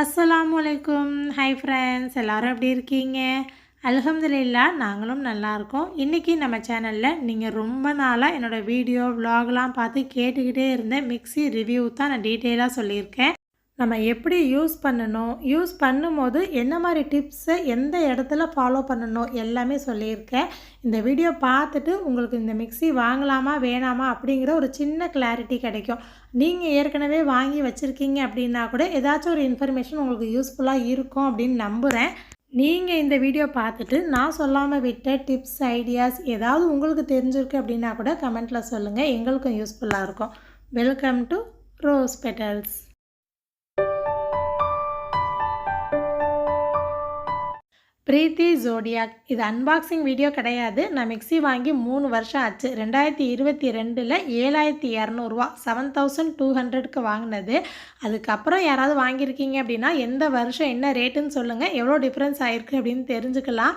அஸ்லாம் வலைக்கும் hi friends எல்லோரும் எப்படி இருக்கீங்க? அல்ஹம்துலில்லா நாங்களும் நல்லாயிருக்கோம் இன்றைக்கி நம்ம சேனலில் நீங்கள் ரொம்ப நாளாக என்னோடய வீடியோ வ்ளாக்லாம் பார்த்து கேட்டுக்கிட்டே இருந்த மிக்ஸி ரிவ்யூ தான் நான் டீட்டெயிலாக சொல்லியிருக்கேன். நம்ம எப்படி யூஸ் பண்ணணும் யூஸ் பண்ணும்போது என்ன மாதிரி டிப்ஸை எந்த இடத்துல ஃபாலோ பண்ணணும் எல்லாமே சொல்லியிருக்கேன். இந்த வீடியோ பார்த்துட்டு உங்களுக்கு இந்த மிக்ஸி வாங்கலாமா வேணாமா அப்படிங்கிற ஒரு சின்ன கிளாரிட்டி கிடைக்கும். நீங்கள் ஏற்கனவே வாங்கி வச்சுருக்கீங்க அப்படின்னா கூட ஏதாச்சும் ஒரு இன்ஃபர்மேஷன் உங்களுக்கு யூஸ்ஃபுல்லாக இருக்கும் அப்படின்னு நம்புகிறேன் நீங்கள் இந்த வீடியோ பார்த்துட்டு நான் சொல்லாமல் விட்ட டிப்ஸ் ஐடியாஸ் ஏதாவது உங்களுக்கு தெரிஞ்சிருக்கு அப்படின்னா கூட கமெண்ட்டில் சொல்லுங்கள் எங்களுக்கும் யூஸ்ஃபுல்லாக இருக்கும். Welcome to rose petals Preethi zodiac. இது அன்பாக்சிங் வீடியோ கிடையாது. நான் மிக்ஸி வாங்கி மூணு வருஷம் ஆச்சு. ரெண்டாயிரத்தி இருபத்தி ரெண்டில் ஏழாயிரத்தி இரநூறுவா செவன் தௌசண்ட் டூ ஹண்ட்ரட்க்கு வாங்கினது. அதுக்கப்புறம் யாராவது வாங்கியிருக்கீங்க அப்படின்னா எந்த வருஷம் என்ன ரேட்டுன்னு சொல்லுங்கள் எவ்வளோ டிஃப்ரென்ஸ் ஆகிருக்கு அப்படின்னு தெரிஞ்சுக்கலாம்.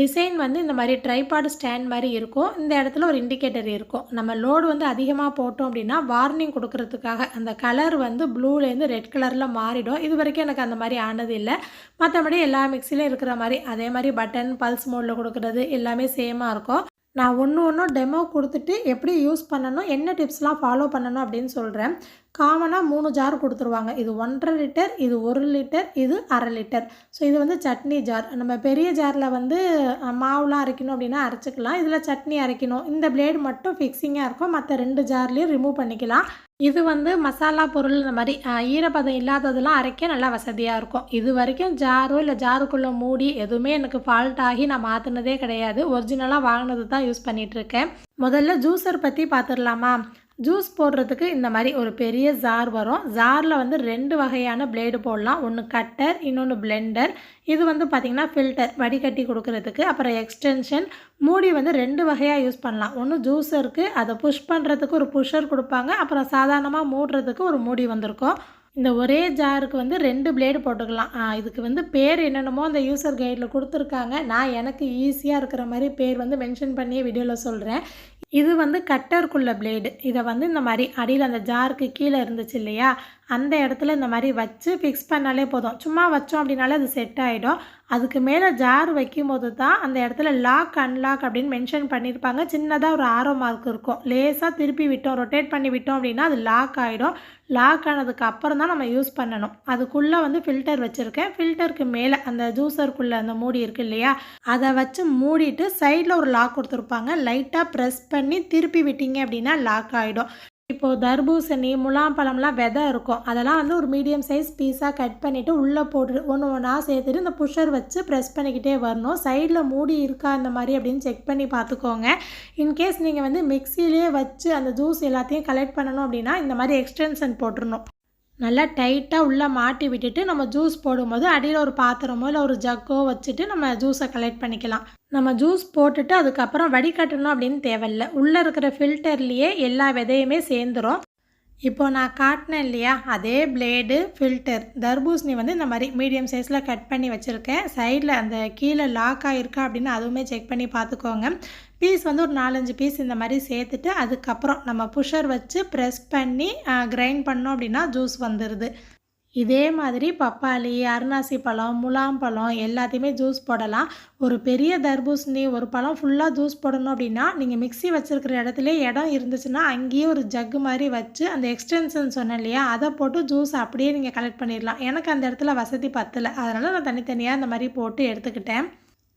டிசைன் வந்து இந்த மாதிரி ட்ரைபாடு ஸ்டாண்ட் மாதிரி இருக்கும். இந்த இடத்துல ஒரு இண்டிகேட்டர் இருக்கும். நம்ம லோடு வந்து அதிகமாக போட்டோம் அப்படின்னா வார்னிங் கொடுக்கறதுக்காக அந்த கலர் வந்து ப்ளூலேருந்து ரெட் கலரில் மாறிடும். இது வரைக்கும் எனக்கு அந்த மாதிரி ஆனது இல்லை. மற்றபடி எல்லா மிக்சிலையும் இருக்கிற மாதிரி அதே மாதிரி பட்டன் பல்ஸ் மோடில் கொடுக்குறது எல்லாமே சேமாக இருக்கும். நான் ஒன்று ஒன்றும் டெமோ கொடுத்துட்டு எப்படி யூஸ் பண்ணணும் என்ன டிப்ஸ்லாம் ஃபாலோ பண்ணணும் அப்படின்னு சொல்கிறேன் காமனாக மூணு ஜார் கொடுத்துருவாங்க. இது ஒன்றரை லிட்டர் இது ஒரு லிட்டர் இது அரை லிட்டர் ஸோ இது வந்து சட்னி ஜார் நம்ம பெரிய ஜாரில் வந்து மாவுலாம் அரைக்கணும் அப்படின்னா அரைச்சிக்கலாம். இதில் சட்னி அரைக்கணும். இந்த பிளேடு மட்டும் ஃபிக்ஸிங்காக இருக்கும். மற்ற ரெண்டு ஜார்லேயும் ரிமூவ் பண்ணிக்கலாம். இது வந்து மசாலா பொருள் இந்த மாதிரி ஈரப்பதம் இல்லாததெல்லாம் அரைக்க நல்லா வசதியாக இருக்கும். இது வரைக்கும் ஜாரோ இல்லை ஜாருக்குள்ளே மூடி எதுவுமே எனக்கு ஃபால்ட் ஆகி நான் மாற்றினதே கிடையாது. ஒரிஜினலாக வாங்கினது தான் யூஸ் பண்ணிகிட்ருக்கேன் முதல்ல ஜூஸர் பற்றி பார்த்துடலாமா ஜூஸ் போடுறதுக்கு இந்த மாதிரி ஒரு பெரிய ஜார் வரும். ஜாரில் வந்து ரெண்டு வகையான பிளேடு போடலாம். ஒன்று கட்டர் இன்னொன்று பிளெண்டர் இது வந்து பார்த்திங்கன்னா ஃபில்டர் வடிகட்டி கொடுக்கறதுக்கு. அப்புறம் எக்ஸ்டென்ஷன் மூடி வந்து ரெண்டு வகையாக யூஸ் பண்ணலாம். ஒன்று ஜூஸருக்கு அதை புஷ் பண்ணுறதுக்கு ஒரு புஷர் கொடுப்பாங்க. அப்புறம் சாதாரணமாக மூடுறதுக்கு ஒரு மூடி வந்திருக்கும். இந்த ஒரே ஜாருக்கு வந்து ரெண்டு பிளேடு போட்டுக்கலாம். இதுக்கு வந்து பேர் என்னென்னமோ அந்த யூசர் கைடில் கொடுத்துருக்காங்க. நான் எனக்கு ஈஸியாக இருக்கிற மாதிரி பேர் வந்து மென்ஷன் பண்ணியே வீடியோவில் சொல்கிறேன் இது வந்து கட்டருக்குள்ள பிளேடு இதை வந்து இந்த மாதிரி அடியில் அந்த ஜாருக்கு கீழே இருந்துச்சு இல்லையா? அந்த இடத்துல இந்த மாதிரி வச்சு ஃபிக்ஸ் பண்ணாலே போதும். சும்மா வச்சோம் அப்படின்னாலே அது செட் ஆகிடும் அதுக்கு மேலே ஜார் வைக்கும் போது தான் அந்த இடத்துல லாக் அன்லாக் அப்படின்னு மென்ஷன் பண்ணியிருப்பாங்க. சின்னதாக ஒரு ஆரோ மார்க் இருக்கும். லேசாக திருப்பி விட்டோம் ரொட்டேட் பண்ணி விட்டோம் அப்படின்னா அது லாக் ஆகிடும் லாக் ஆனதுக்கு அப்புறம் தான் நம்ம யூஸ் பண்ணணும். அதுக்குள்ளே வந்து ஃபில்டர் வச்சுருக்கேன். ஃபில்டருக்கு மேலே அந்த ஜூஸருக்குள்ளே அந்த மூடி இருக்கு இல்லையா? அதை வச்சு மூடிட்டு சைடில் ஒரு லாக் கொடுத்துருப்பாங்க. லைட்டாக ப்ரெஸ் பண்ணி திருப்பி விட்டீங்க அப்படின்னா லாக் ஆகிடும் இப்போது தர்பூசணி முலாம்பழம்லாம் விதை இருக்கும். அதெல்லாம் வந்து ஒரு மீடியம் சைஸ் பீஸாக கட் பண்ணிவிட்டு உள்ளே போட்டு ஒன்று ஒன்றா சேர்த்துட்டு இந்த புஷர் வச்சு ப்ரெஸ் பண்ணிக்கிட்டே வரணும். சைடில் மூடி இருக்கா இந்த மாதிரி அப்படின்னு செக் பண்ணி பார்த்துக்கோங்க. இன்கேஸ் நீங்கள் வந்து மிக்சிலே வச்சு அந்த ஜூஸ் எல்லாத்தையும் கலெக்ட் பண்ணணும் அப்படின்னா இந்த மாதிரி எக்ஸ்டென்ஷன் போட்டுறணும். நல்லா டைட்டாக உள்ளே மாட்டி விட்டுட்டு நம்ம ஜூஸ் போடும்போது அடியில் ஒரு பாத்திரமோ இல்லை ஒரு ஜக்கோ வச்சுட்டு நம்ம ஜூஸை கலெக்ட் பண்ணிக்கலாம். நம்ம ஜூஸ் போட்டுட்டு அதுக்கப்புறம் வடிகட்டணும் அப்படின்னு தேவையில்ல. உள்ளே இருக்கிற ஃபில்டர்லேயே எல்லா விதையுமே சேர்ந்துரும். இப்போ நான் காட்டினேன் இல்லையா? அதே பிளேடு ஃபில்டர் தர்பூசணி வந்து இந்த மாதிரி மீடியம் சைஸில் கட் பண்ணி வச்சுருக்கேன். சைடில் அந்த கீழே லாக் ஆகிருக்கா அப்படின்னு அதுவுமே செக் பண்ணி பார்த்துக்கோங்க. பீஸ் வந்து ஒரு நாலஞ்சு பீஸ் இந்த மாதிரி சேர்த்துட்டு அதுக்கப்புறம் நம்ம புஷர் வச்சு ப்ரெஸ் பண்ணி கிரைண்ட் பண்ணோம் அப்படின்னா ஜூஸ் வந்துடுது இதே மாதிரி பப்பாளி அருணாசி பழம் முலாம்பழம் எல்லாத்தையுமே ஜூஸ் போடலாம். ஒரு பெரிய தர்பூசணி ஒரு பழம் ஃபுல்லாக ஜூஸ் போடணும் அப்படின்னா நீங்கள் மிக்ஸி வச்சுருக்கிற இடத்துல இடம் இருந்துச்சுன்னா அங்கேயே ஒரு ஜக்கு மாதிரி வச்சு அந்த எக்ஸ்டென்ஷன் சொன்னேன் இல்லையா அதை போட்டு ஜூஸ் அப்படியே நீங்கள் கலெக்ட் பண்ணிடலாம். எனக்கு அந்த இடத்துல வசதி பத்தலை. அதனால் நான் தனித்தனியாக அந்த மாதிரி போட்டு எடுத்துக்கிட்டேன்.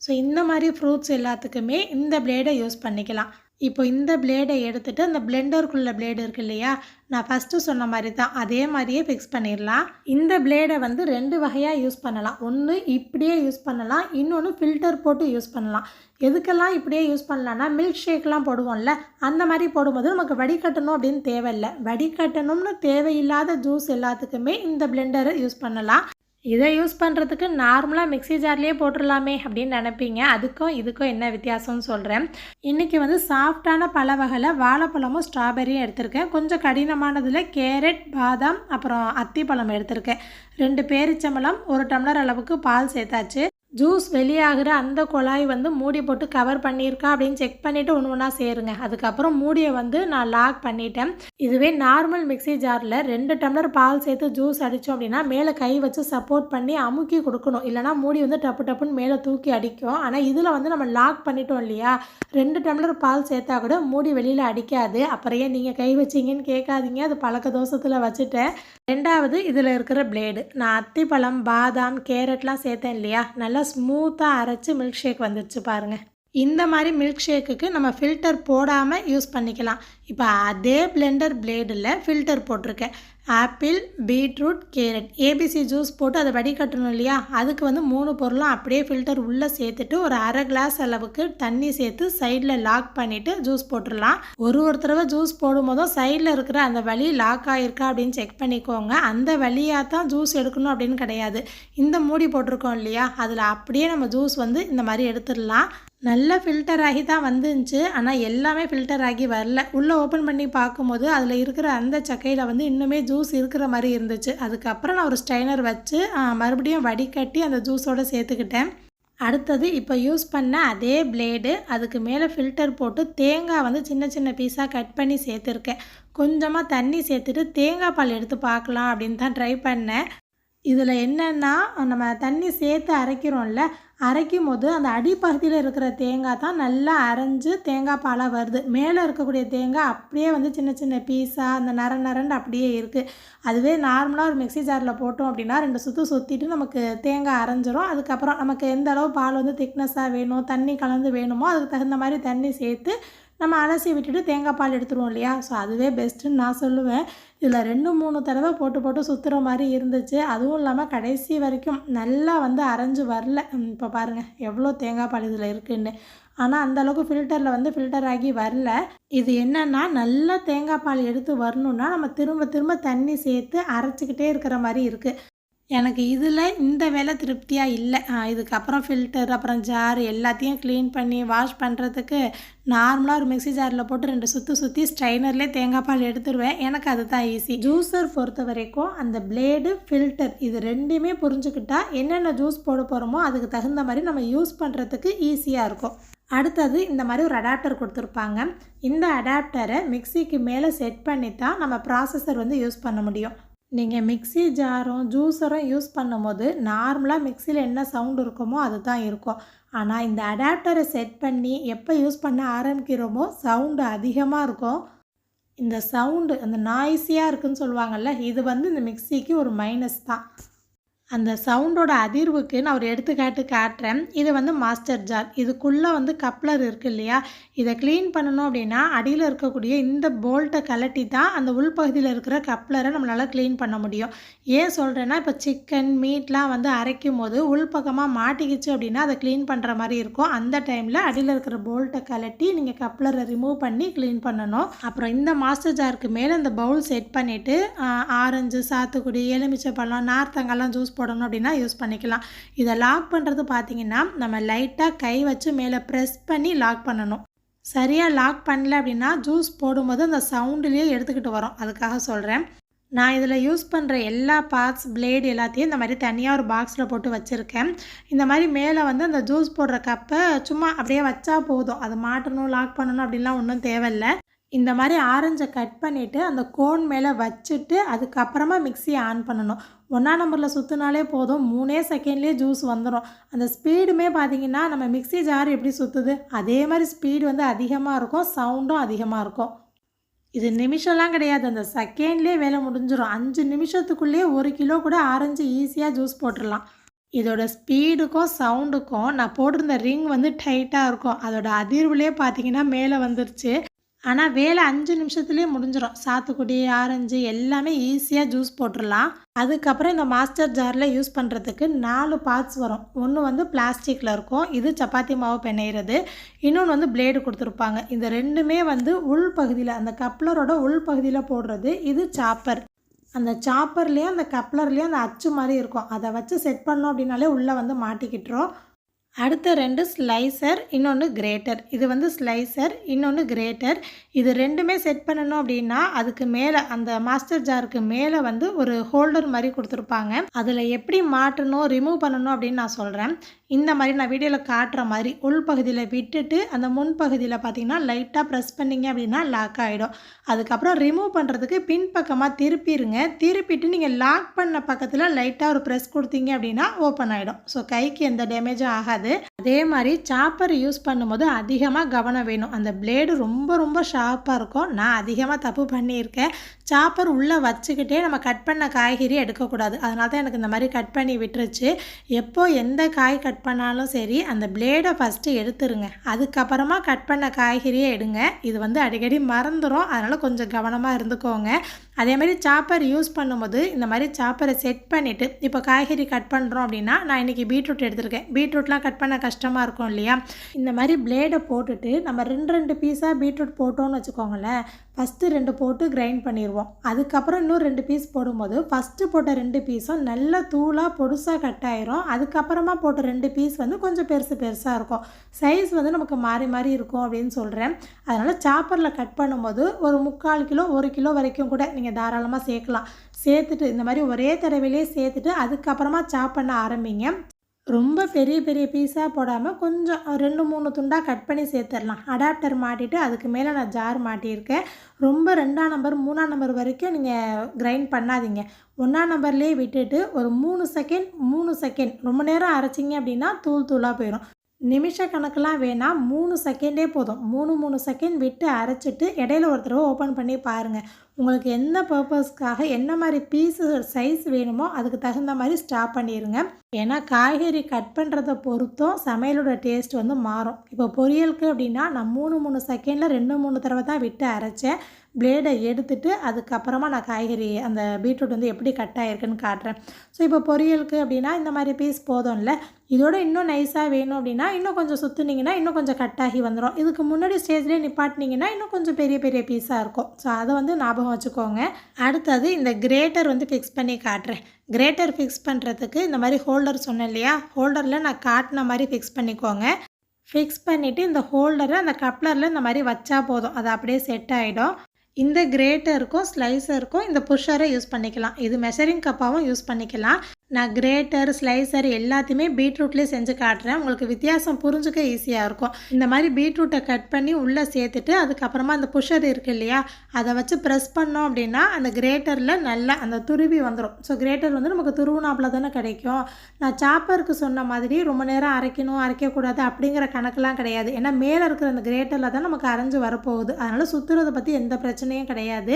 ஸோ இந்த மாதிரி ஃப்ரூட்ஸ் எல்லாத்துக்குமே இந்த பிளேடை யூஸ் பண்ணிக்கலாம். இப்போ இந்த பிளேடை எடுத்துகிட்டு அந்த பிளெண்டருக்குள்ள பிளேடு இருக்கு இல்லையா? நான் ஃபஸ்ட்டு சொன்ன மாதிரி தான். அதே மாதிரியே ஃபிக்ஸ் பண்ணிடலாம். இந்த பிளேடை வந்து ரெண்டு வகையாக யூஸ் பண்ணலாம். ஒன்று இப்படியே யூஸ் பண்ணலாம். இன்னொன்று ஃபில்டர் போட்டு யூஸ் பண்ணலாம். எதுக்கெல்லாம் இப்படியே யூஸ் பண்ணலாம்னா மில்க் ஷேக்லாம் போடுவோம்ல அந்த மாதிரி போடும்போது நமக்கு வடிகட்டணும் அப்படின்னு தேவையில்லை. வடிகட்டணும்னு தேவையில்லாத ஜூஸ் எல்லாத்துக்குமே இந்த பிளெண்டரை யூஸ் பண்ணலாம். இதை யூஸ் பண்ணுறதுக்கு நார்மலாக மிக்ஸி ஜார்லேயே போட்டுடலாமே அப்படின்னு நினைப்பீங்க. அதுக்கும் இதுக்கும் என்ன வித்தியாசம்னு சொல்கிறேன் இன்றைக்கி வந்து சாஃப்டான பல வகையில் வாழைப்பழமும் ஸ்ட்ராபெரியும் எடுத்திருக்கேன். கொஞ்சம் கடினமானதில் கேரட் பாதாம் அப்புறம் அத்திப்பழம் எடுத்திருக்கேன். ரெண்டு பேரிச்சம்பழம் ஒரு டம்ளர் அளவுக்கு பால் சேர்த்தாச்சு. ஜூஸ் வெளியாகிற அந்த குழாய் வந்து மூடி போட்டு கவர் பண்ணியிருக்கா அப்படின்னு செக் பண்ணிவிட்டு ஒன்று ஒன்றா சேருங்க. அதுக்கப்புறம் மூடியை வந்து நான் லாக் பண்ணிட்டேன். இதுவே நார்மல் மிக்ஸி ஜாரில் ரெண்டு டம்ளர் பால் சேர்த்து ஜூஸ் அடித்தோம் அப்படின்னா மேலே கை வச்சு சப்போர்ட் பண்ணி அமுக்கி கொடுக்கணும். இல்லைனா மூடி வந்து டப்பு டப்புன்னு மேலே தூக்கி அடிக்கும். ஆனால் இதில் வந்து நம்ம லாக் பண்ணிட்டோம் இல்லையா? ரெண்டு டம்ளர் பால் சேர்த்தா கூட மூடி வெளியில் அடிக்காது. அப்புறம் ஏன் நீங்கள் கை வச்சிங்கன்னு கேட்காதீங்க. அது பழக்க தோசத்தில் வச்சுட்டேன். ரெண்டாவது இதில் இருக்கிற பிளேடு நான் அத்திப்பழம் பாதாம் கேரட்லாம் சேர்த்தேன் இல்லையா? நல்ல ஸ்மூத்தாக அரைச்சி மில்க் ஷேக் வந்துடுச்சு பாருங்கள் இந்த மாதிரி மில்க் ஷேக்குக்கு நம்ம ஃபில்டர் போடாமல் யூஸ் பண்ணிக்கலாம். இப்போ அதே பிளெண்டர் பிளேடில் ஃபில்டர் போட்டிருக்கேன். Apple beetroot carrot ABC juice போட்டு அதை வடிகட்டணும் இல்லையா? அதுக்கு வந்து மூணு பொருளும் அப்படியே ஃபில்டர் உள்ளே சேர்த்துட்டு ஒரு அரை கிளாஸ் அளவுக்கு தண்ணி சேர்த்து சைடில் லாக் பண்ணிவிட்டு ஜூஸ் போட்டுடலாம். ஒரு ஒரு தடவை ஜூஸ் போடும்போதும் சைடில் இருக்கிற அந்த வழி லாக் ஆகிருக்கா அப்படின்னு செக் பண்ணிக்கோங்க. அந்த வழியாக தான் ஜூஸ் எடுக்கணும் அப்படின்னு கிடையாது. இந்த மூடி போட்டிருக்கோம் இல்லையா? அதில் அப்படியே நம்ம ஜூஸ் வந்து இந்த மாதிரி எடுத்துடலாம். நல்ல ஃபில்டர் ஆகி தான் வந்துருந்துச்சு. ஆனால் எல்லாமே ஃபில்டர் ஆகி வரல. உள்ளே ஓப்பன் பண்ணி பார்க்கும்போது அதில் இருக்கிற அந்த சக்கையில் வந்து இன்னுமே ஜூஸ் இருக்கிற மாதிரி இருந்துச்சு. அதுக்கப்புறம் நான் ஒரு ஸ்ட்ரைனர் வச்சு மறுபடியும் வடிகட்டி அந்த ஜூஸோடு சேர்த்துக்கிட்டேன். அடுத்தது இப்போ யூஸ் பண்ண அதே பிளேடு அதுக்கு மேலே ஃபில்டர் போட்டு தேங்காய் வந்து சின்ன சின்ன பீஸாக கட் பண்ணி சேர்த்துருக்கேன். கொஞ்சமாக தண்ணி சேர்த்துட்டு தேங்காய் பால் எடுத்து பார்க்கலாம் அப்படின்னு தான் ட்ரை பண்ணேன். இதில் என்னென்னா நம்ம தண்ணி சேர்த்து அரைக்கிறோம்ல அரைக்கும் போது அந்த அடிப்பகுதியில் இருக்கிற தேங்காய் தான் நல்லா அரைஞ்சு தேங்காய் பாலாக வருது. மேலே இருக்கக்கூடிய தேங்காய் அப்படியே வந்து சின்ன சின்ன பீஸாக அந்த நர நரண்டு அப்படியே இருக்குது அதுவே நார்மலாக ஒரு மிக்சி ஜாரில் போட்டோம் அப்படின்னா ரெண்டு சுற்று சுற்றிட்டு நமக்கு தேங்காய் அரைஞ்சிரும். அதுக்கப்புறம் நமக்கு எந்த அளவு பால் வந்து திக்னஸாக வேணும் தண்ணி கலந்து வேணுமோ அதுக்கு தகுந்த மாதிரி தண்ணி சேர்த்து நம்ம அலசி விட்டுட்டு தேங்காய் பால் எடுத்துருவோம் இல்லையா? ஸோ அதுவே பெஸ்ட்டுன்னு நான் சொல்லுவேன். இதில் ரெண்டு மூணு தடவை போட்டு போட்டு சுற்றுற மாதிரி இருந்துச்சு. அதுவும் இல்லாமல் கடைசி வரைக்கும் நல்லா வந்து அரைஞ்சு வரல. இப்போ பாருங்கள் எவ்வளோ தேங்காய் பால் இதில் இருக்குன்னு. ஆனால் அந்தளவுக்கு ஃபில்டரில் வந்து ஃபில்டர் ஆகி வரல. இது என்னென்னா நல்லா தேங்காய் பால் எடுத்து வரணுன்னா நம்ம திரும்ப திரும்ப தண்ணி சேர்த்து அரைச்சிக்கிட்டே இருக்கிற மாதிரி இருக்குது எனக்கு இதில் இந்த வேலை திருப்தியாக இல்லை. இதுக்கப்புறம் ஃபில்டர் அப்புறம் ஜார் எல்லாத்தையும் க்ளீன் பண்ணி வாஷ் பண்ணுறதுக்கு நார்மலாக ஒரு மிக்சி ஜாரில் போட்டு ரெண்டு சுற்றி சுற்றி ஸ்ட்ரைனர்லேயே தேங்காய் பால் எடுத்துருவேன். எனக்கு அது தான் ஈஸி ஜூஸர் பொறுத்த வரைக்கும் அந்த பிளேடு ஃபில்டர் இது ரெண்டுமே புரிஞ்சுக்கிட்டா என்னென்ன ஜூஸ் போட போகிறோமோ அதுக்கு தகுந்த மாதிரி நம்ம யூஸ் பண்ணுறதுக்கு ஈஸியாக இருக்கும். அடுத்தது இந்த மாதிரி ஒரு அடாப்டர் கொடுத்துருப்பாங்க. இந்த அடாப்டரை மிக்சிக்கு மேலே செட் பண்ணி தான் நம்ம ப்ராசஸர் வந்து யூஸ் பண்ண முடியும். நீங்கள் மிக்ஸி ஜாரும் ஜூஸரும் யூஸ் பண்ணும்போது நார்மலாக மிக்சியில் என்ன சவுண்ட் இருக்குமோ அது தான் இருக்கும். ஆனால் இந்த அடாப்டரை செட் பண்ணி எப்போ யூஸ் பண்ண ஆரம்பிக்கிறோமோ சவுண்டு அதிகமாக இருக்கும். இந்த சவுண்டு அந்த நாய்ஸியாக இருக்குதுன்னு சொல்லுவாங்கள்ல இது வந்து இந்த மிக்சிக்கு ஒரு மைனஸ் தான். அந்த சவுண்டோட அதிர்வுக்கு நான் ஒரு எடுத்துக்காட்டு காட்டுறேன். இது வந்து மாஸ்டர் ஜார். இதுக்குள்ளே வந்து கப்ளர் இருக்குது இல்லையா? இதை க்ளீன் பண்ணணும் அப்படின்னா அடியில் இருக்கக்கூடிய இந்த போல்ட்டை கலட்டி தான் அந்த உள்பகுதியில் இருக்கிற கப்ளரை நம்மளால் க்ளீன் பண்ண முடியும். ஏன் சொல்கிறேன்னா இப்போ சிக்கன் மீட்லாம் வந்து அரைக்கும் போது உள்பக்கமாக மாட்டிக்கிச்சு அப்படின்னா அதை க்ளீன் பண்ணுற மாதிரி இருக்கும். அந்த டைமில் அடியில் இருக்கிற போல்ட்டை கலட்டி நீங்கள் கப்ளரை ரிமூவ் பண்ணி க்ளீன் பண்ணணும். அப்புறம் இந்த மாஸ்டர் ஜாருக்கு மேலே அந்த பவுல் செட் பண்ணிவிட்டு ஆரஞ்சு சாத்துக்குடி எலுமிச்சை பழம் நார்த்தங்கெல்லாம் ஜூஸ் போடணும் அப்படின்னா யூஸ் பண்ணிக்கலாம். இதை லாக் பண்ணுறது பார்த்தீங்கன்னா நம்ம லைட்டாக கை வச்சு மேலே ப்ரெஸ் பண்ணி லாக் பண்ணணும். சரியாக லாக் பண்ணல அப்படின்னா ஜூஸ் போடும்போது அந்த சவுண்டுலேயே எடுத்துக்கிட்டு வரும். அதுக்காக சொல்கிறேன் நான் இதில் யூஸ் பண்ணுற எல்லா பார்ட்ஸ் பிளேடு எல்லாத்தையும் இந்த மாதிரி தனியாக ஒரு பாக்ஸில் போட்டு வச்சுருக்கேன். இந்த மாதிரி மேலே வந்து அந்த ஜூஸ் போடுற கப்பை சும்மா அப்படியே வச்சா போதும். அதை மாட்டணும் லாக் பண்ணணும் அப்படின்லாம் ஒன்றும் தேவையில்லை. இந்த மாதிரி ஆரஞ்சை கட் பண்ணிவிட்டு அந்த கோன் மேலே வச்சுட்டு அதுக்கப்புறமா மிக்சியை ஆன் பண்ணணும். ஒன்றா நம்பரில் சுற்றுனாலே போதும். மூணே செகண்ட்லேயே ஜூஸ் வந்துடும் அந்த ஸ்பீடுமே பார்த்திங்கன்னா நம்ம மிக்சி ஜார் எப்படி சுற்றுது அதே மாதிரி ஸ்பீடு வந்து அதிகமாக இருக்கும். சவுண்டும் அதிகமாக இருக்கும். இது நிமிஷம்லாம் கிடையாது. அந்த செகண்ட்லேயே வேலை முடிஞ்சிடும் அஞ்சு நிமிஷத்துக்குள்ளேயே ஒரு கிலோ கூட ஆரஞ்சு ஈஸியாக ஜூஸ் போட்டுடலாம் இதோட ஸ்பீடுக்கும் சவுண்டுக்கும் நான் போட்டிருந்த ரிங் வந்து டைட்டாக இருக்கும். அதோட அதிர்வுலேயே பார்த்தீங்கன்னா மேலே வந்துருச்சு. ஆனால் வேலை அஞ்சு நிமிஷத்துலேயே முடிஞ்சிடும் சாத்துக்குடி ஆரஞ்சு எல்லாமே ஈஸியாக ஜூஸ் போட்டுடலாம் அதுக்கப்புறம் இந்த மாஸ்டர் ஜாரில் யூஸ் பண்ணுறதுக்கு நாலு பார்ட்ஸ் வரும். ஒன்று வந்து பிளாஸ்டிக்கில் இருக்கும். இது சப்பாத்தி மாவு பிணையிறது. இன்னொன்று வந்து பிளேடு கொடுத்துருப்பாங்க. இந்த ரெண்டுமே வந்து உள் பகுதியில் அந்த கப்ளரோட உள் பகுதியில் போடுறது இது சாப்பர் அந்த சாப்பர்லேயும் அந்த கப்ளர்லேயும் அந்த அச்சு மாதிரி இருக்கும். அதை வச்சு செட் பண்ணோம் அப்படின்னாலே உள்ளே வந்து மாட்டிக்கிட்டுரும். அடுத்த ரெண்டு ஸ்லைசர் இன்னொன்று கிரேட்டர். இது வந்து ஸ்லைசர் இன்னொன்று கிரேட்டர். இது ரெண்டுமே செட் பண்ணணும் அப்படின்னா அதுக்கு மேலே அந்த மாஸ்டர் ஜாருக்கு மேலே வந்து ஒரு ஹோல்டர் மாதிரி கொடுத்துருப்பாங்க. அதில் எப்படி மாட்டணும் ரிமூவ் பண்ணணும் அப்படின்னு நான் சொல்கிறேன் இந்த மாதிரி நான் வீடியோவில் காட்டுற மாதிரி உள்பகுதியில் விட்டுட்டு அந்த முன்பகுதியில் பார்த்தீங்கன்னா லைட்டாக ப்ரெஸ் பண்ணிங்க அப்படின்னா லாக் ஆகிடும் அதுக்கப்புறம் ரிமூவ் பண்ணுறதுக்கு பின்பக்கமாக திருப்பிடுங்க திருப்பிட்டு நீங்கள் லாக் பண்ண பக்கத்தில் லைட்டாக ஒரு ப்ரெஸ் கொடுத்தீங்க அப்படின்னா ஓப்பன் ஆகிடும் ஸோ கைக்கு எந்த டேமேஜும் ஆகாது. அதே மாதிரி சாப்பர் யூஸ் பண்ணும்போது அதிகமாக கவனம் வேணும். அந்த பிளேடு ரொம்ப ரொம்ப ஷார்ப்பாக இருக்கும். நான் அதிகமாக தப்பு பண்ணியிருக்கேன். சாப்பர் உள்ளே வச்சுக்கிட்டே நம்ம கட் பண்ண காய்கறி எடுக்கக்கூடாது. அதனால தான் எனக்கு இந்த மாதிரி கட் பண்ணி விட்டுருச்சு. எப்போ எந்த காய் கட் பண்ணாலும் சரி அந்த பிளேடை ஃபஸ்ட்டு எடுத்துருங்க. அதுக்கப்புறமா கட் பண்ண காய்கறியை எடுங்க. இது வந்து அடிக்கடி மறந்துடும் அதனால் கொஞ்சம் கவனமாக இருந்துக்கோங்க. அதே மாதிரி சாப்பர் யூஸ் பண்ணும்போது இந்த மாதிரி சாப்பரை செட் பண்ணிவிட்டு இப்போ காய்கறி கட் பண்ணுறோம் அப்படின்னா நான் இன்றைக்கி பீட்ரூட் எடுத்திருக்கேன். பீட்ரூட்லாம் கட் பண்ண கஷ்டமாக இருக்கும் இல்லையா? இந்த மாதிரி பிளேடை போட்டுட்டு நம்ம ரெண்டு ரெண்டு பீஸாக பீட்ரூட் போட்டோம்னு வச்சுக்கோங்களேன் ஃபஸ்ட்டு ரெண்டு போட்டு கிரைண்ட் பண்ணிடுவோம் அதுக்கப்புறம் இன்னும் ரெண்டு பீஸ் போடும்போது ஃபஸ்ட்டு போட்ட ரெண்டு பீஸும் நல்ல தூளாக பொடுசாக கட் ஆயிரும். அதுக்கப்புறமா போட்ட ரெண்டு பீஸ் வந்து கொஞ்சம் பெருசு பெருசாக இருக்கும். சைஸ் வந்து நமக்கு மாறி மாறி இருக்கும் அப்படின்னு சொல்கிறேன் அதனால் சாப்பரில் கட் பண்ணும்போது ஒரு முக்கால் கிலோ ஒரு கிலோ வரைக்கும் கூட நீங்கள் நீங்கள் தாராளமாக சேர்க்கலாம். சேர்த்துட்டு இந்த மாதிரி ஒரே தடவையிலே சேர்த்துட்டு அதுக்கப்புறமா சாப் பண்ண ஆரம்பிங்க. ரொம்ப பெரிய பெரிய பீஸாக போடாமல் கொஞ்சம் ரெண்டு மூணு துண்டாக கட் பண்ணி சேர்த்துடலாம். அடாப்டர் மாட்டிட்டு அதுக்கு மேலே நான் ஜார் மாட்டியிருக்கேன். ரொம்ப ரெண்டாம் நம்பர் மூணாம் நம்பர் வரைக்கும் நீங்கள் கிரைண்ட் பண்ணாதீங்க. ஒன்றாம் நம்பர்லேயே விட்டுட்டு ஒரு மூணு செகண்ட் மூணு செகண்ட் ரொம்ப நேரம் அரைச்சிங்க அப்படின்னா தூள் தூளாக போயிடும் நிமிஷ கணக்கெலாம் வேணாம் மூணு செகண்டே போதும். மூணு மூணு செகண்ட் விட்டு அரைச்சிட்டு இடையில ஒரு தடவை ஓப்பன் பண்ணி பாருங்கள் உங்களுக்கு எந்த பர்பஸ்க்காக என்ன மாதிரி பீஸு சைஸ் வேணுமோ அதுக்கு தகுந்த மாதிரி ஸ்டாப் பண்ணிடுங்க ஏன்னா காய்கறி கட் பண்ணுறத பொறுத்தும் சமையலோட டேஸ்ட் வந்து மாறும். இப்போ பொரியலுக்கு அப்படின்னா நான் மூணு மூணு செகண்டில் ரெண்டு மூணு தடவை தான் விட்டு அரைச்சேன். பிளேடை எடுத்துட்டு அதுக்கப்புறமா நான் காய்கறி அந்த பீட்ரூட் வந்து எப்படி கட் ஆகிருக்குன்னு காட்டுறேன். ஸோ இப்போ பொரியலுக்கு அப்படின்னா இந்த மாதிரி பீஸ் போதும்ல. இதோட இன்னும் நைஸாக வேணும் அப்படின்னா இன்னும் கொஞ்சம் சுற்றுனீங்கன்னா இன்னும் கொஞ்சம் கட்டாகி வந்துடும் இதுக்கு முன்னாடி ஸ்டேஜ்லேயே நிப்பாட்டினீங்கன்னா இன்னும் கொஞ்சம் பெரிய பெரிய பீஸாக இருக்கும். ஸோ அதை வந்து ஞாபகம் வச்சுக்கோங்க. அடுத்தது இந்த கிரேட்டர் வந்து ஃபிக்ஸ் பண்ணி காட்டுறேன். கிரேட்டர் ஃபிக்ஸ் பண்ணுறதுக்கு இந்த மாதிரி ஹோல்டர் சொன்னேன் இல்லையா? ஹோல்டரில் நான் காட்டின மாதிரி ஃபிக்ஸ் பண்ணிக்கோங்க. ஃபிக்ஸ் பண்ணிவிட்டு இந்த ஹோல்டரை அந்த கப்ளரில் இந்த மாதிரி வச்சா போதும். அது அப்படியே செட் ஆகிடும் இந்த கிரேட்டருக்கும் ஸ்லைஸருக்கும் இந்த புஷ்ஷரை யூஸ் பண்ணிக்கலாம். இது மெஷரிங் கப்பாகவும் யூஸ் பண்ணிக்கலாம். நான் கிரேட்டர் ஸ்லைசர் எல்லாத்தையுமே பீட்ரூட்லேயே செஞ்சு காட்டுறேன். உங்களுக்கு வித்தியாசம் புரிஞ்சுக்க ஈஸியாக இருக்கும். இந்த மாதிரி பீட்ரூட்டை கட் பண்ணி உள்ளே சேர்த்துட்டு அதுக்கப்புறமா அந்த புஷர் இருக்குது இல்லையா அதை வச்சு ப்ரெஸ் பண்ணோம் அப்படின்னா அந்த கிரேட்டரில் நல்லா அந்த துருவி வந்துடும் ஸோ கிரேட்டர் வந்து நமக்கு துருவுனாப்பில் தானே கிடைக்கும். நான் சாப்பருக்கு சொன்ன மாதிரி ரொம்ப நேரம் அரைக்கணும் அரைக்கக்கூடாது அப்படிங்கிற கணக்கெலாம் கிடையாது. ஏன்னா மேலே இருக்கிற அந்த கிரேட்டரில் தான் நமக்கு அரைஞ்சு வரப்போகுது. அதனால் சுற்றுறதை பற்றி எந்த பிரச்சனையும் கிடையாது.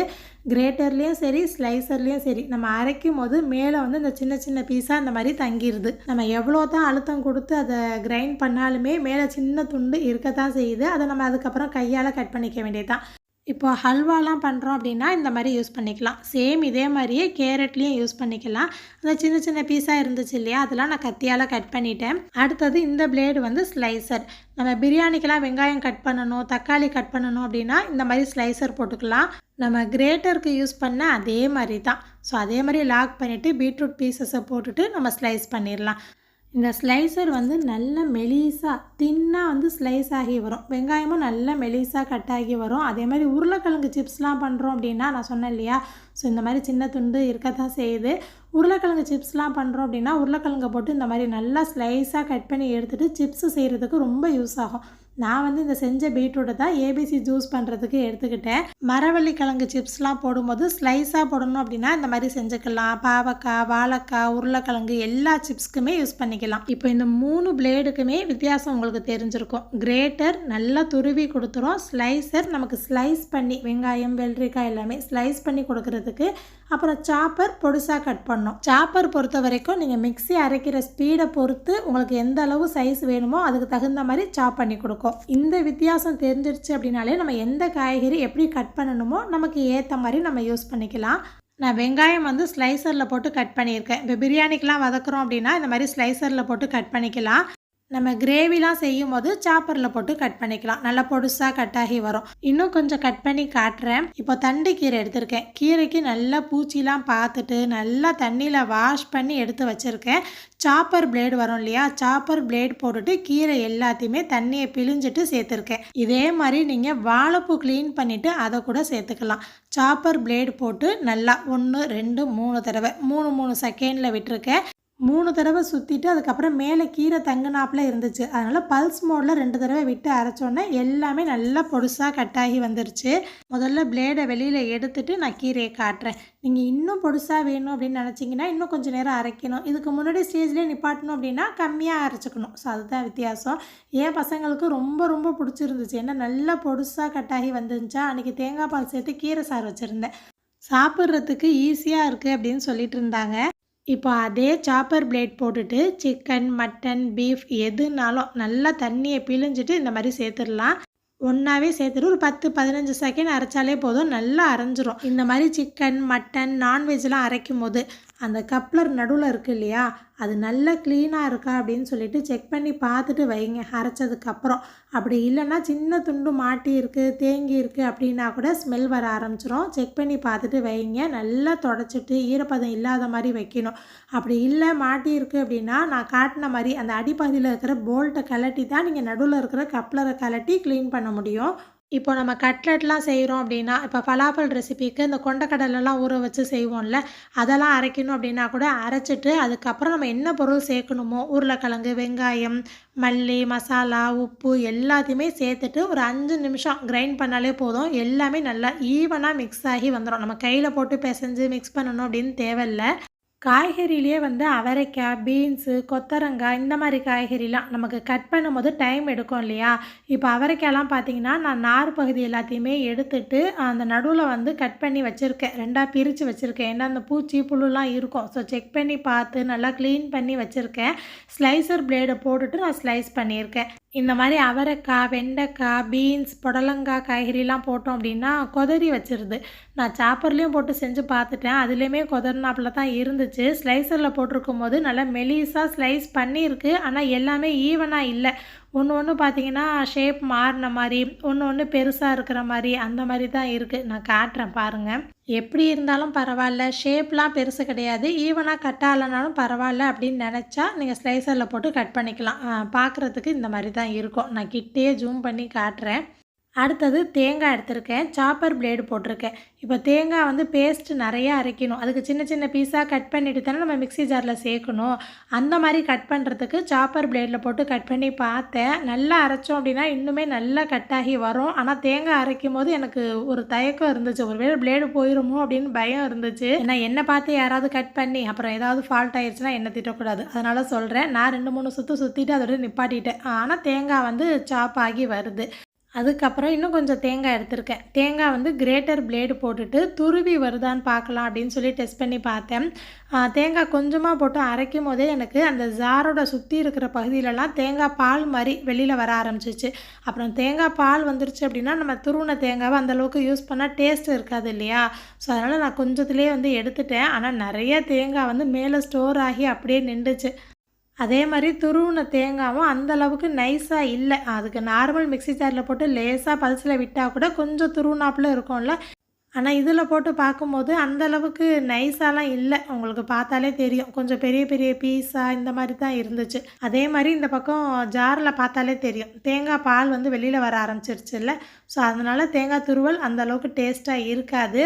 கிரேட்டர்லேயும் சரி ஸ்லைசர்லேயும் சரி. நம்ம அரைக்கும் போது மேலே வந்து இந்த சின்ன சின்ன பீஸாக இந்த மாதிரி தங்கிடுது நம்ம எவ்வளோ தான் அழுத்தம் கொடுத்து அதை கிரைண்ட் பண்ணாலுமே மேலே சின்ன துண்டு இருக்க தான் செய்யுது. அதை நம்ம அதுக்கப்புறம் கையால் கட் பண்ணிக்க வேண்டியதுதான். இப்போ ஹல்வாலாம் பண்ணுறோம் அப்படின்னா இந்த மாதிரி யூஸ் பண்ணிக்கலாம். சேம் இதே மாதிரியே கேரட்லேயும் யூஸ் பண்ணிக்கலாம். அந்த சின்ன சின்ன பீஸாக இருந்துச்சு இல்லையா? அதெல்லாம் நான் கத்தியால் கட் பண்ணிட்டேன். அடுத்தது இந்த பிளேடு வந்து ஸ்லைசர் நம்ம பிரியாணிக்கெலாம் வெங்காயம் கட் பண்ணணும் தக்காளி கட் பண்ணணும் அப்படின்னா இந்த மாதிரி ஸ்லைசர் போட்டுக்கலாம். நம்ம கிரேட்டருக்கு யூஸ் பண்ண அதே மாதிரி தான். ஸோ அதே மாதிரி லாக் பண்ணிவிட்டு பீட்ரூட் பீசஸை போட்டுட்டு நம்ம ஸ்லைஸ் பண்ணிடலாம். இந்த ஸ்லைசர் வந்து நல்ல மெலிசாக தின்னாக வந்து ஸ்லைஸ் ஆகி வரும். வெங்காயமும் நல்ல மெலிசாக கட் ஆகி வரும். அதே மாதிரி உருளைக்கிழங்கு சிப்ஸ்லாம் பண்ணுறோம் அப்படின்னா நான் சொன்னேன் இல்லையா? ஸோ இந்த மாதிரி சின்ன துண்டு இருக்க தான் செய்யுது. உருளைக்கிழங்கு சிப்ஸ்லாம் பண்ணுறோம் அப்படின்னா உருளைக்கிழங்கை போட்டு இந்த மாதிரி நல்லா ஸ்லைஸாக கட் பண்ணி எடுத்துகிட்டு சிப்ஸு செய்கிறதுக்கு ரொம்ப யூஸ் ஆகும். நான் வந்து இந்த செஞ்ச பீட்ரூட்டை தான் ஏபிசி ஜூஸ் பண்ணுறதுக்கு எடுத்துக்கிட்டேன். மரவள்ளி கிழங்கு சிப்ஸ்லாம் போடும்போது ஸ்லைஸாக போடணும் அப்படின்னா இந்த மாதிரி செஞ்சுக்கலாம். பாவக்காய் வாழைக்காய் உருளைக்கிழங்கு எல்லா சிப்ஸ்க்குமே யூஸ் பண்ணிக்கலாம். இப்போ இந்த மூணு பிளேடுக்குமே வித்தியாசம் உங்களுக்கு தெரிஞ்சிருக்கும். கிரேட்டர் நல்லா துருவி கொடுத்துரும். ஸ்லைசர் நமக்கு ஸ்லைஸ் பண்ணி வெங்காயம் வெள்ளரிக்காய் எல்லாமே ஸ்லைஸ் பண்ணி கொடுக்கறதுக்கு அப்புறம் சாப்பர் பொடுசாக கட் பண்ணோம் சாப்பர் பொறுத்த வரைக்கும் நீங்கள் மிக்ஸி அரைக்கிற ஸ்பீடை பொறுத்து உங்களுக்கு எந்த அளவு சைஸ் வேணுமோ அதுக்கு தகுந்த மாதிரி சாப் பண்ணி கொடுக்கும். இந்த வித்தியாசம் தெரிஞ்சிருச்சு அப்படின்னாலே நம்ம எந்த காய்கறி எப்படி கட் பண்ணணுமோ நமக்கு ஏற்ற மாதிரி நம்ம யூஸ் பண்ணிக்கலாம். நான் வெங்காயம் வந்து ஸ்லைசரில் போட்டு கட் பண்ணியிருக்கேன். இப்போ பிரியாணிக்கெலாம் வதக்குறோம் அப்படின்னா இந்த மாதிரி ஸ்லைசரில் போட்டு கட் பண்ணிக்கலாம். நம்ம கிரேவிலாம் செய்யும் போது சாப்பரில் போட்டு கட் பண்ணிக்கலாம். நல்லா பொடுசாக கட் ஆகி வரும். இன்னும் கொஞ்சம் கட் பண்ணி காட்டுறேன். இப்போ தண்டு கீரை எடுத்திருக்கேன். கீரைக்கு நல்லா பூச்சிலாம் பார்த்துட்டு நல்லா தண்ணியில் வாஷ் பண்ணி எடுத்து வச்சுருக்கேன். சாப்பர் பிளேடு வரும் இல்லையா? சாப்பர் பிளேட் போட்டுட்டு கீரை எல்லாத்தையுமே தண்ணியை பிழிஞ்சிட்டு சேர்த்துருக்கேன். இதே மாதிரி நீங்கள் வாழைப்பூ க்ளீன் பண்ணிவிட்டு அதை கூட சேர்த்துக்கலாம். சாப்பர் பிளேடு போட்டு நல்லா ஒன்று ரெண்டு மூணு தடவை மூணு மூணு செகண்டில் விட்டுருக்கேன். மூணு தடவை சுற்றிட்டு அதுக்கப்புறம் மேலே கீரை தங்குனாப்பில் இருந்துச்சு. அதனால் பல்ஸ் மோடில் ரெண்டு தடவை விட்டு அரைச்சோன்னே எல்லாமே நல்லா பொடுசாக கட்டாகி வந்துருச்சு. முதல்ல பிளேடை வெளியில் எடுத்துட்டு நான் கீரையை காட்டுறேன். நீங்கள் இன்னும் பொடுசாக வேணும் அப்படின்னு நினச்சிங்கன்னா இன்னும் கொஞ்சம் நேரம் அரைக்கணும். இதுக்கு முன்னாடி ஸ்டேஜ்லேயே நிப்பாட்டணும் அப்படின்னா கம்மியாக அரைச்சிக்கணும். ஸோ அதுதான் வித்தியாசம். என் பசங்களுக்கு ரொம்ப ரொம்ப பிடிச்சிருந்துச்சு. ஏன்னா நல்லா பொடுசாக கட்டாகி வந்துருந்துச்சா? அன்றைக்கி தேங்காய் பால் சேர்த்து கீரை சாறு வச்சுருந்தேன். சாப்பிட்றதுக்கு ஈஸியாக இருக்குது அப்படின்னு சொல்லிட்டு இருந்தாங்க. இப்போ அதே சாப்பர் பிளேட் போட்டுட்டு சிக்கன் மட்டன் பீஃப் எதுனாலும் நல்லா தண்ணியை பிழிஞ்சிட்டு இந்த மாதிரி சேர்த்துடலாம். ஒன்றாவே சேர்த்துட்டு ஒரு பத்து பதினஞ்சு செகண்ட் அரைச்சாலே போதும். நல்லா அரைஞ்சிரும். இந்த மாதிரி சிக்கன் மட்டன் நான்வெஜ்லாம் அரைக்கும் போது அந்த கப்ளர் நடுவில் இருக்குது இல்லையா? அது நல்லா க்ளீனாக இருக்கா அப்படின்னு சொல்லிட்டு செக் பண்ணி பார்த்துட்டு வைங்க அரைச்சதுக்கப்புறம் அப்படி இல்லைன்னா சின்ன துண்டு மாட்டி இருக்குது தேங்கி இருக்குது அப்படின்னா கூட ஸ்மெல் வர ஆரம்பிச்சிரும். செக் பண்ணி பார்த்துட்டு வைங்க. நல்லா தொடச்சிட்டு ஈரப்பதம் இல்லாத மாதிரி வைக்கணும். அப்படி இல்லை மாட்டி இருக்குது அப்படின்னா நான் காட்டின மாதிரி அந்த அடிப்பகுதியில் இருக்கிற போல்ட்டை கலட்டி தான் நீங்கள் நடுவில் இருக்கிற கப்ளரை கலட்டி க்ளீன் பண்ண முடியும். இப்போ நம்ம கட்லெட்லாம் செய்கிறோம் அப்படின்னா இப்போ பலாப்பல் ரெசிபிக்கு இந்த கொண்டக்கடலெல்லாம் ஊற வச்சு செய்வோம்ல அதெல்லாம் அரைக்கணும் அப்படின்னா கூட அரைச்சிட்டு அதுக்கப்புறம் நம்ம என்ன பொருள் சேர்க்கணுமோ உருளைக்கிழங்கு வெங்காயம் மல்லி மசாலா உப்பு எல்லாத்தையுமே சேர்த்துட்டு ஒரு அஞ்சு நிமிஷம் கிரைண்ட் பண்ணாலே போதும். எல்லாமே நல்லா ஈவனாக மிக்ஸ் ஆகி வந்துடும் நம்ம கையில் போட்டு பிசைஞ்சு மிக்ஸ் பண்ணணும் அப்படின்னு தேவையில்லை. காய்கறியிலே வந்து அவரைக்காய் பீன்ஸு கொத்தரங்காய் இந்த மாதிரி காய்கறிலாம் நமக்கு கட் பண்ணும்போது டைம் எடுக்கும் இல்லையா? இப்போ அவரைக்காய்லாம் பார்த்தீங்கன்னா நான் நார் பகுதி எல்லாத்தையுமே எடுத்துட்டு அந்த நடுவில் வந்து கட் பண்ணி வச்சுருக்கேன். ரெண்டாக பிரித்து வச்சுருக்கேன். ஏன்னா அந்த பூச்சி புழுலாம் இருக்கும். ஸோ செக் பண்ணி பார்த்து நல்லா க்ளீன் பண்ணி வச்சுருக்கேன். ஸ்லைசர் பிளேடை போட்டுட்டு நான் ஸ்லைஸ் பண்ணியிருக்கேன். இந்த மாதிரி அவரைக்காய் வெண்டைக்காய் பீன்ஸ் புடலங்காய் காய்கறிலாம் போட்டோம் அப்படின்னா கொதறி வச்சிருது. நான் சாப்பர்லேயும் போட்டு செஞ்சு பார்த்துட்டேன். அதுலேயுமே கொதறினாப்பில் தான் இருந்துச்சு. ஸ்லைசரில் போட்டிருக்கும் போது நல்லா மெலிசாக ஸ்லைஸ் பண்ணியிருக்கு. ஆனால் எல்லாமே ஈவனாக இல்லை. ஒன்று ஒன்று பார்த்தீங்கன்னா ஷேப் மாறின மாதிரி ஒன்று ஒன்று பெருசாக இருக்கிற மாதிரி அந்த மாதிரி தான் இருக்குது நான் காட்டுறேன் பாருங்கள் எப்படி இருந்தாலும் பரவாயில்ல. ஷேப்லாம் பெருசு கிடையாது. ஈவனாக கட் ஆகலைனாலும் பரவாயில்ல அப்படின்னு நினச்சா நீங்கள் ஸ்லைசரில் போட்டு கட் பண்ணிக்கலாம். பார்க்குறதுக்கு இந்த மாதிரி தான் இருக்கும். நான் கிட்டே ஜூம் பண்ணி காட்டுறேன். அடுத்தது தேங்காய் எடுத்திருக்கேன். சாப்பர் பிளேடு போட்டிருக்கேன். இப்போ தேங்காய் வந்து பேஸ்ட்டு நிறையா அரைக்கணும். அதுக்கு சின்ன சின்ன பீஸாக கட் பண்ணிட்டு தானே நம்ம மிக்ஸி ஜாரில் சேர்க்கணும். அந்த மாதிரி கட் பண்ணுறதுக்கு சாப்பர் பிளேடில் போட்டு கட் பண்ணி பார்த்தேன். நல்லா அரைச்சோம் அப்படின்னா இன்னுமே நல்லா கட் ஆகி வரும். ஆனால் தேங்காய் அரைக்கும் போது எனக்கு ஒரு தயக்கம் இருந்துச்சு. ஒரு வேளை பிளேடு போயிருமோ அப்படின்னு பயம் இருந்துச்சு. ஏன்னா என்னை பார்த்து யாராவது கட் பண்ணி அப்புறம் ஏதாவது ஃபால்ட் ஆயிடுச்சுன்னா என்ன திட்டக்கூடாது. அதனால் சொல்கிறேன் நான் ரெண்டு மூணு சுற்று சுற்றிட்டு அதோட நிப்பாட்டிட்டேன். ஆனால் தேங்காய் வந்து சாப் ஆகி வருது. அதுக்கப்புறம் இன்னும் கொஞ்சம் தேங்காய் எடுத்திருக்கேன். தேங்காய் வந்து கிரேட்டர் பிளேடு போட்டுட்டு துருவி வருதான்னு பார்க்கலாம் அப்படின்னு சொல்லி டெஸ்ட் பண்ணி பார்த்தேன். தேங்காய் கொஞ்சமாக போட்டு அரைக்கும் போதே எனக்கு அந்த ஜாரோட சுற்றி இருக்கிற பகுதியிலலாம் தேங்காய் பால் மாதிரி வெளியில் வர ஆரம்பிச்சிச்சு. அப்புறம் தேங்காய் பால் வந்துருச்சு அப்படின்னா நம்ம துருவின தேங்காவை அந்தளவுக்கு யூஸ் பண்ணால் டேஸ்ட் இருக்காது இல்லையா? ஸோ அதனால் நான் கொஞ்சத்துலேயே வந்து எடுத்துட்டேன். ஆனால் நிறைய தேங்காய் வந்து மேலே ஸ்டோர் ஆகி அப்படியே நின்றுச்சு. அதே மாதிரி துருவின தேங்காவும் அந்தளவுக்கு நைஸாக இல்லை. அதுக்கு நார்மல் மிக்ஸி ஜாரில் போட்டு லேசாக பல்சில் விட்டால் கூட கொஞ்சம் துருவினாப்புல இருக்கும்ல. ஆனால் இதில் போட்டு பார்க்கும்போது அந்தளவுக்கு நைஸாலாம் இல்லை. உங்களுக்கு பார்த்தாலே தெரியும். கொஞ்சம் பெரிய பெரிய பீஸாக இந்த மாதிரி தான் இருந்துச்சு. அதே மாதிரி இந்த பக்கம் ஜாரில் பார்த்தாலே தெரியும். தேங்காய் பால் வந்து வெளியில் வர ஆரம்பிச்சிருச்சு இல்லை ஸோ அதனால் தேங்காய் துருவல் அந்த அளவுக்கு டேஸ்ட்டாக இருக்காது.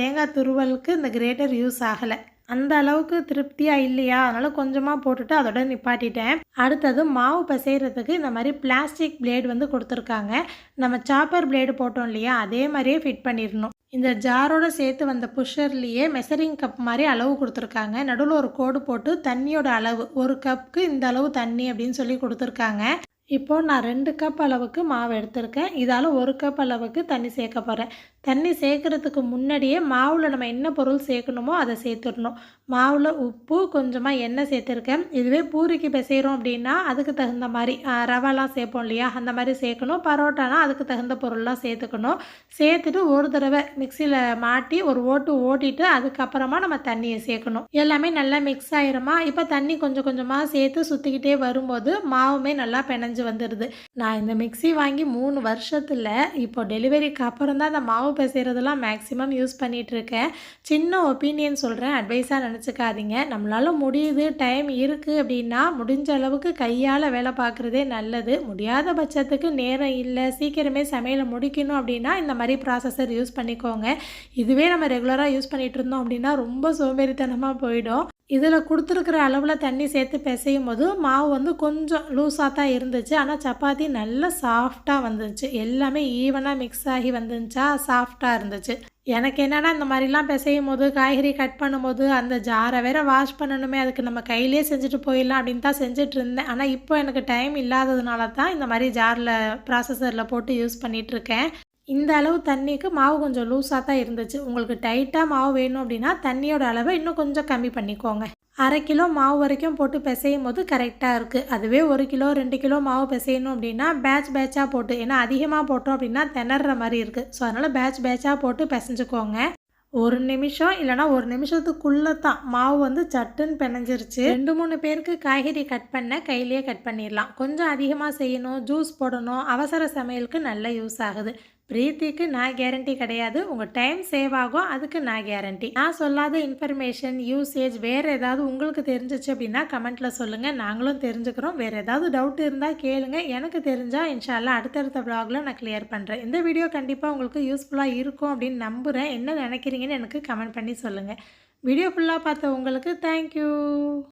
தேங்காய் துருவலுக்கு இந்த கிரேட்டர் யூஸ் ஆகலை. அந்த அளவுக்கு திருப்தியாக இல்லையா? அதனால் கொஞ்சமாக போட்டுட்டு அதோட நிப்பாட்டிட்டேன். அடுத்தது மாவு பிசைகிறதுக்கு இந்த மாதிரி பிளாஸ்டிக் பிளேடு வந்து கொடுத்துருக்காங்க. நம்ம சாப்பர் பிளேடு போட்டோம் இல்லையா? அதே மாதிரியே ஃபிட் பண்ணிடணும். இந்த ஜாரோட சேர்த்து வந்த புஷர்லேயே மெசரிங் கப் மாதிரி அளவு கொடுத்துருக்காங்க. நடுவில் ஒரு கோடு போட்டு தண்ணியோட அளவு ஒரு கப்புக்கு இந்த அளவு தண்ணி அப்படின்னு சொல்லி கொடுத்துருக்காங்க. இப்போது நான் ரெண்டு கப் அளவுக்கு மாவு எடுத்திருக்கேன். இதால் ஒரு கப் அளவுக்கு தண்ணி சேர்க்க போகிறேன் தண்ணி சேர்க்குறதுக்கு முன்னாடியே மாவில் நம்ம என்ன பொருள் சேர்க்கணுமோ அதை சேர்த்துடணும். மாவில் உப்பு கொஞ்சமாக எண்ணெய் சேர்த்துருக்கேன். இதுவே பூரிக்கு பிசைகிறோம் அப்படின்னா அதுக்கு தகுந்த மாதிரி ரவாலாம் சேர்ப்போம் இல்லையா? அந்த மாதிரி சேர்க்கணும். பரோட்டானா அதுக்கு தகுந்த பொருள்லாம் சேர்த்துக்கணும். சேர்த்துட்டு ஒரு தடவை மிக்சியில் மாட்டி ஒரு ஓட்டு ஓட்டிட்டு அதுக்கப்புறமா நம்ம தண்ணியை சேர்க்கணும். எல்லாமே நல்லா மிக்ஸ் ஆயிருமா? இப்போ தண்ணி கொஞ்சம் கொஞ்சமாக சேர்த்து சுற்றிக்கிட்டே வரும்போது மாவுமே நல்லா பிணைஞ்சு கரைஞ்சி வந்துடுது நான் இந்த மிக்சி வாங்கி மூணு வருஷத்தில் இப்போ டெலிவரிக்கு அப்புறம் தான் அந்த மாவு பிசைகிறதெல்லாம் மேக்ஸிமம் யூஸ் பண்ணிகிட்ருக்கேன் சின்ன ஒப்பீனியன் சொல்கிறேன் அட்வைஸாக நினச்சிக்காதீங்க. நம்மளால் முடியுது டைம் இருக்குது அப்படின்னா முடிஞ்ச அளவுக்கு கையால் வேலை பார்க்குறதே நல்லது. முடியாத பட்சத்துக்கு நேரம் இல்லை சீக்கிரமே சமையலை முடிக்கணும் அப்படின்னா இந்த மாதிரி ப்ராசஸர் யூஸ் பண்ணிக்கோங்க. இதுவே நம்ம ரெகுலராக யூஸ் பண்ணிகிட்டு இருந்தோம் அப்படின்னா ரொம்ப சோம்பேறித்தனமாக போயிடும். இதில் கொடுத்துருக்குற அளவில் தண்ணி சேர்த்து பிசையும் போது மாவு வந்து கொஞ்சம் லூஸாக தான் இருந்துச்சு. ஆனால் சப்பாத்தி நல்லா சாஃப்டாக வந்துச்சு. எல்லாமே ஈவனாக மிக்ஸ் ஆகி வந்துச்சா சாஃப்டாக இருந்துச்சு. எனக்கு என்னென்னா இந்த மாதிரிலாம் பிசையும் போது காய்கறி கட் பண்ணும்போது அந்த ஜாரை வேற வாஷ் பண்ணணுமே அதுக்கு நம்ம கையிலே செஞ்சுட்டு போயிடலாம் அப்படின்னு தான் செஞ்சுட்டு இருந்தேன். ஆனால் இப்போ எனக்கு டைம் இல்லாததுனால தான் இந்த மாதிரி ஜாரில் ப்ராசஸரில் போட்டு யூஸ் பண்ணிகிட்ருக்கேன் இந்த அளவு தண்ணிக்கு மாவு கொஞ்சம் லூஸாக தான் இருந்துச்சு. உங்களுக்கு டைட்டாக மாவு வேணும் அப்படின்னா தண்ணியோட அளவை இன்னும் கொஞ்சம் கம்மி பண்ணிக்கோங்க. அரை கிலோ மாவு வரைக்கும் போட்டு பிசையும் போது கரெக்டாக இருக்குது அதுவே ஒரு கிலோ ரெண்டு கிலோ மாவு பிசையணும் அப்படின்னா பேட்ச் பேட்சாக போட்டு ஏன்னா அதிகமாக போட்டோம் அப்படின்னா திணற மாதிரி இருக்குது ஸோ அதனால் பேட்ச் பேட்சாக போட்டு பிசைஞ்சுக்கோங்க. ஒரு நிமிஷம் இல்லைனா ஒரு நிமிஷத்துக்குள்ளே தான் மாவு வந்து சட்டுன்னு பிணைஞ்சிருச்சு. ரெண்டு மூணு பேருக்கு காய்கறி கட் பண்ண கையிலேயே கட் பண்ணிடலாம். கொஞ்சம் அதிகமாக செய்யணும் ஜூஸ் போடணும் அவசர சமையலுக்கு நல்ல யூஸ் ஆகுது. பிரீத்திக்கு நான் கேரண்டி கிடையாது. உங்கள் டைம் சேவ் ஆகும். அதுக்கு நான் கேரண்டி நான் சொல்லாத இன்ஃபர்மேஷன் யூசேஜ் வேறு ஏதாவது உங்களுக்கு தெரிஞ்சிச்சு அப்படின்னா கமெண்ட்டில் சொல்லுங்கள் நாங்களும் தெரிஞ்சுக்கிறோம். வேறு ஏதாவது டவுட் இருந்தால் கேளுங்க. எனக்கு தெரிஞ்சால் இன்ஷால்லா அடுத்தடுத்த ப்ளாகில் நான் கிளியர் பண்ணுறேன் இந்த வீடியோ கண்டிப்பாக உங்களுக்கு யூஸ்ஃபுல்லாக இருக்கும் அப்படின்னு நம்புகிறேன் என்ன நினைக்கிறீங்கன்னு எனக்கு கமெண்ட் பண்ணி சொல்லுங்கள் வீடியோ ஃபுல்லாக பார்த்த உங்களுக்கு தேங்க்யூ